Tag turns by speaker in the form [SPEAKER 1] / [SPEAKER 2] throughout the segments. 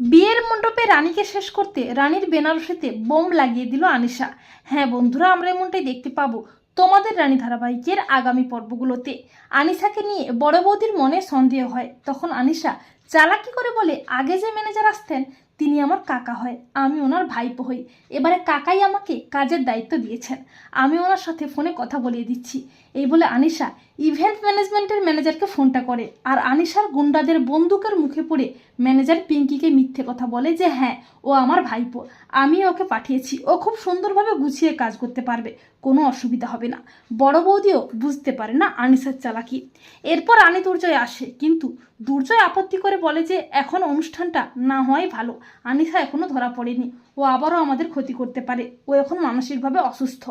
[SPEAKER 1] বিয়ের মণ্ডপে রানীকে শেষ করতে রানীর বেনারসিতে বোম লাগিয়ে দিল আনিশা। হ্যাঁ বন্ধুরা, আমরা এমনটাই দেখতে পাবো তোমাদের রানী ধারাবাহিকের আগামী পর্বগুলোতে। আনিশাকে নিয়ে বড় বৌদির মনে সন্দেহ হয়। তখন আনিশা চালাকি করে বলে, আগে যে ম্যানেজার আসতেন, তিনি আমার কাকা হয়, আমি ওনার ভাইপো হই। এবারে কাকাই আমাকে কাজের দায়িত্ব দিয়েছেন। আমি ওনার সাথে ফোনে কথা বলিয়ে দিচ্ছি। এই বলে আনিশা ইভেন্ট ম্যানেজমেন্টের ম্যানেজারকে ফোনটা করে আর আনিশার গুন্ডাদের বন্দুকের মুখে পড়ে ম্যানেজার পিঙ্কিকে মিথ্যে কথা বলে যে হ্যাঁ ও আমার ভাইপো। আমি ওকে পাঠিয়েছি। ও খুব সুন্দরভাবে গুছিয়ে কাজ করতে পারবে। কোনো অসুবিধা হবে না। বড় বৌদিও বুঝতে পারে না আনিসার চালাকি। এরপর আনি দুর্জয় আসে। কিন্তু দুর্জয় আপত্তি করে বলে যে, এখন অনুষ্ঠানটা না হওয়াই ভালো। আনিসা এখনও ধরা পড়েনি। ও আবারও আমাদের ক্ষতি করতে পারে। ও এখন মানসিকভাবে অসুস্থ।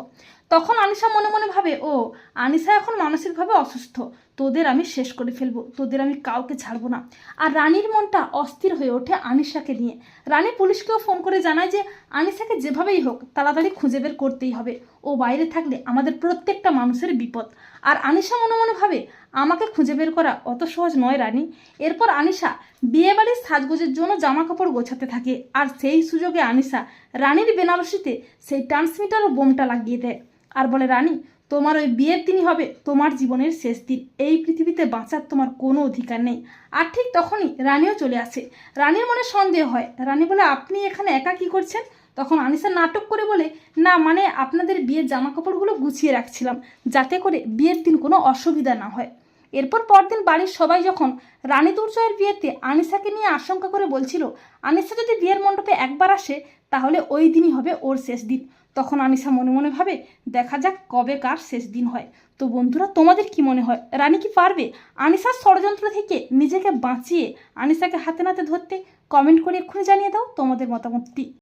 [SPEAKER 1] তখন আনিসা মনে মনে ভাবে, ও আনিসা এখন মানসিকভাবে অসুস্থ। তোদের আমি শেষ করে ফেলব। তোদের আমি কাউকে ছাড়বো না। আর রানীর মনটা অস্থির হয়ে ওঠে আনিশাকে নিয়ে। রানী পুলিশকেও ফোন করে জানায় যে, আনিশাকে যেভাবেই হোক, তাড়াতাড়ি খুঁজে বের করতেই হবে। ও বাইরে থাকলে আমাদের প্রত্যেকটা মানুষের বিপদ। আর আনিশা মনে মনে ভাবে, আমাকে খুঁজে বের করা অত সহজ নয় রানী। এরপর আনিশা বিয়েবাড়ির সাজগোজের জন্য জামা কাপড় গোছাতে থাকে। আর সেই সুযোগে আনিশা রানীর বেনারসিতে সেই ট্রান্সমিটার ও বোমটা লাগিয়ে দেয়। আর বলে, রানী, তোমার ওই বিয়ের দিনই হবে, তোমার জীবনের শেষ দিন। এই পৃথিবীতে বাঁচার তোমার কোনো অধিকার নেই। আর ঠিক তখনই রানীও চলে আসে। রানীর মনে সন্দেহ হয়। রানী বলে, আপনি এখানে একা কি করছেন? তখন আনিসা নাটক করে বলে, না মানে আপনাদের বিয়ের জামা কাপড়গুলো গুছিয়ে রাখছিলাম, যাতে করে বিয়ের দিন কোনো অসুবিধা না হয়। এরপর পরদিন বাড়ির সবাই যখন রানী দুর্জয়ের বিয়েতে আনিসাকে নিয়ে আশঙ্কা করে বলছিল, আনিসা যদি বিয়ের মণ্ডপে একবার আসে, তাহলে ওই দিনই হবে ওর শেষ দিন। তখন আনিসা মনে মনে ভাবে, দেখা যাক কবে কার শেষ দিন হয়। তো বন্ধুরা, তোমাদের কি মনে হয়? রানী কি পারবে? আনিসার ষড়যন্ত্র থেকে নিজেকে বাঁচিয়ে আনিসাকে হাতে নাতে ধরতে কমেন্ট করে এক্ষুনি জানিয়ে দাও তোমাদের মতামতটি।